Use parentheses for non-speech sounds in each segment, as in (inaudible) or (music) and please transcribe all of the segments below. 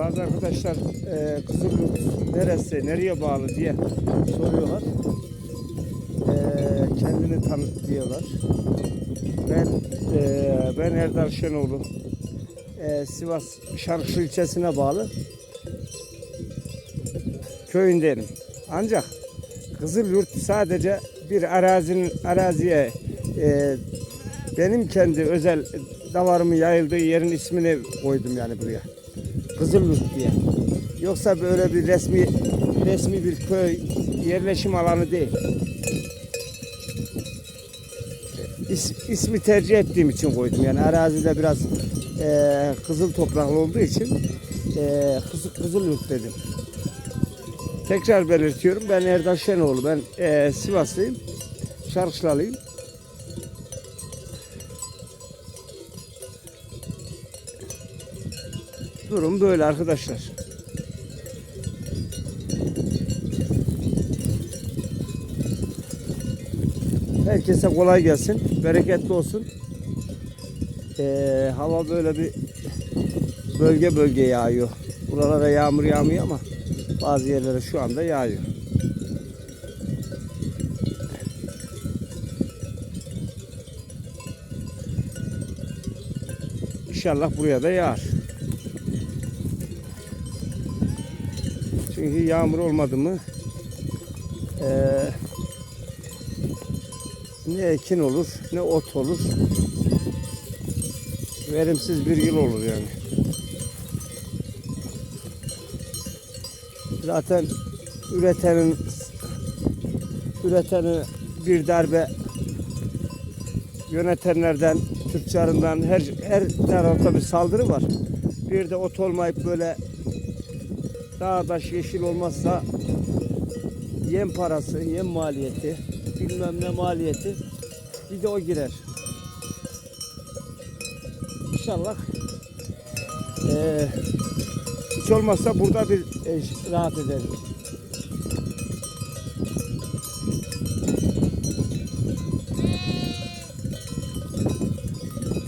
bazı arkadaşlar e, Kızılyurt neresi, nereye bağlı diye soruyorlar. E, kendini tanıt diyorlar. Ben e, ben Erdal Şenoğlu. E, Sivas Şarkışlı ilçesine bağlı köyündenim. Ancak Kızılyurt sadece bir arazinin araziye e, benim kendi özel davarımın yayıldığı yerin ismini koydum yani buraya. Kızılyurt diye. Yoksa böyle bir resmi resmi bir köy yerleşim alanı değil. İs, ismi tercih ettiğim için koydum. Yani arazide biraz e, kızıl topraklı olduğu için e, kızıl, Kızılyurt dedim. Tekrar belirtiyorum. Ben Erdal Şenoğlu. Ben e, Sivaslıyım. Şarkışlalıyım. Durum böyle arkadaşlar. Herkese kolay gelsin. Bereketli olsun. Ee, hava böyle bir bölge bölge yağıyor. Buralara yağmur yağmıyor ama bazı yerlere şu anda yağıyor. İnşallah buraya da yağar. Çünkü yağmur olmadı mı eee, ne ekin olur ne ot olur. Verimsiz bir yıl olur yani. Zaten üretenin üreteni bir darbe yönetenlerden, tüccarından her her tarafta bir saldırı var. Bir de ot olmayıp böyle dağ taş yeşil olmazsa yem parası, yem maliyeti, bilmem ne maliyeti bir de o girer. İnşallah eee hiç olmazsa burada bir e, rahat ederiz.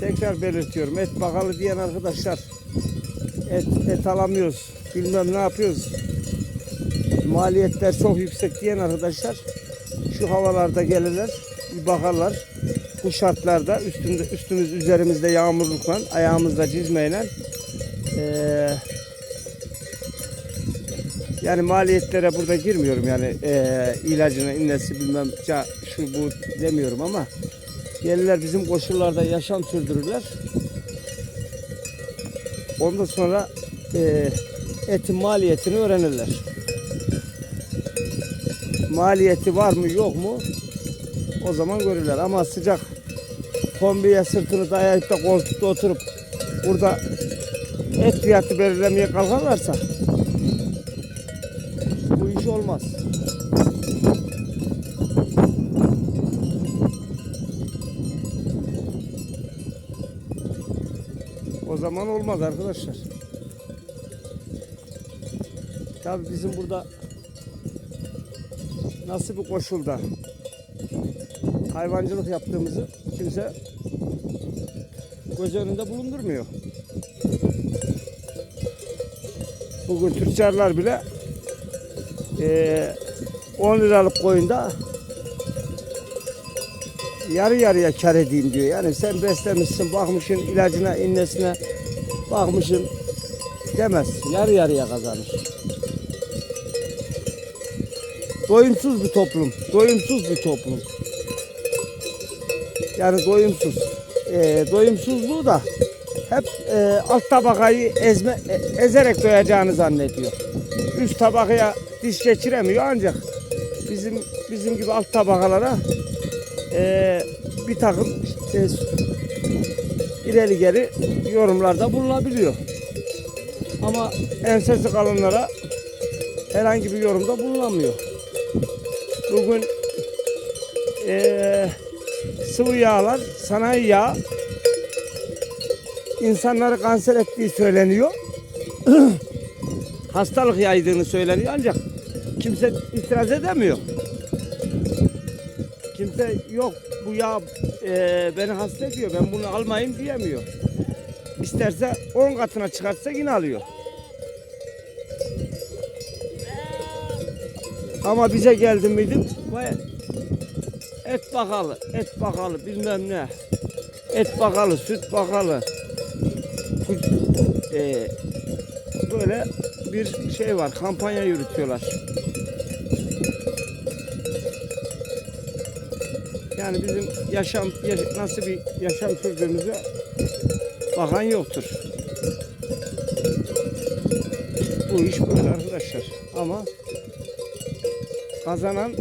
Tekrar belirtiyorum. Et bakalı diyen arkadaşlar et, et alamıyoruz. Bilmem ne yapıyoruz. Maliyetler çok yüksek diyen arkadaşlar şu havalarda gelirler. Bir bakarlar. Bu şartlarda üstünde, üstümüz üzerimizde yağmurlukla ayağımızda cizmeyle eee yani maliyetlere burada girmiyorum yani eee ilacına innesi bilmem ca, şu bu demiyorum ama gelirler bizim koşullarda yaşam sürdürürler. Ondan sonra eee etin maliyetini öğrenirler. Maliyeti var mı yok mu o zaman görürler ama sıcak kombiye sırtını dayayıp da koltukta oturup burada et fiyatı belirlemeye kalkarlarsa bu iş olmaz. O zaman olmaz arkadaşlar. Tabii bizim burada nasıl bir koşulda hayvancılık yaptığımızı kimse göz önünde bulundurmuyor. Bugün tüccarlar bile eee 10 liralık koyunda yarı yarıya kar edeyim diyor. Yani sen beslemişsin, bakmışsın ilacına, innesine bakmışsın demez. Yarı yarıya kazanır. Doyumsuz bir toplum. Doyumsuz bir toplum. Yani doyumsuz. Ee, doyumsuzluğu da hep e, alt tabakayı ezme, e, ezerek doyacağını zannediyor. Üst tabakaya diş geçiremiyor ancak bizim bizim gibi alt tabakalara e, bir takım e, ileri geri yorumlarda bulunabiliyor. Ama ensesi kalınlara herhangi bir yorumda bulunamıyor. Bugün eee, sıvı yağlar, sanayi yağ insanları kanser ettiği söyleniyor. (clears throat) Hastalık yaydığını söyleniyor ancak kimse itiraz edemiyor. Kimse yok bu yağ eee, beni hasta ediyor ben bunu almayayım diyemiyor. İsterse 10 katına çıkartsa yine alıyor. Ama bize geldi miydi? Et bakalı, et bakalı bilmem ne. Et bakalı, süt bakalı. Bu- e, böyle bir şey var, kampanya yürütüyorlar. Yani bizim yaşam yaş- nasıl bir yaşam sürdüğümüzü bakan yoktur. Bu iş böyle arkadaşlar. Ama kazanan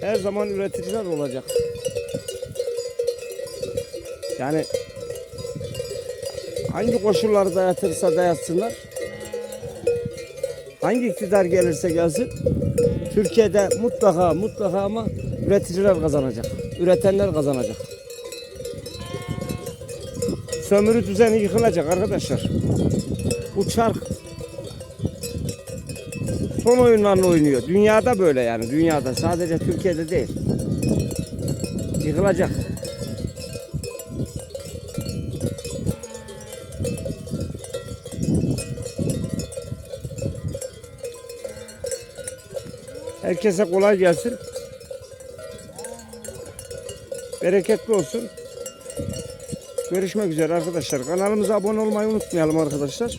her zaman üreticiler olacak. Yani hangi koşulları dayatırsa dayatsınlar, hangi iktidar gelirse gelsin, Türkiye'de mutlaka mutlaka ama üreticiler kazanacak. Üretenler kazanacak. Sömürü düzeni yıkılacak arkadaşlar. Bu çark son oyunlarını oynuyor. Dünyada böyle yani. Dünyada. Sadece Türkiye'de değil. Yıkılacak. Herkese kolay gelsin. Bereketli olsun. Görüşmek üzere arkadaşlar. Kanalımıza abone olmayı unutmayalım arkadaşlar.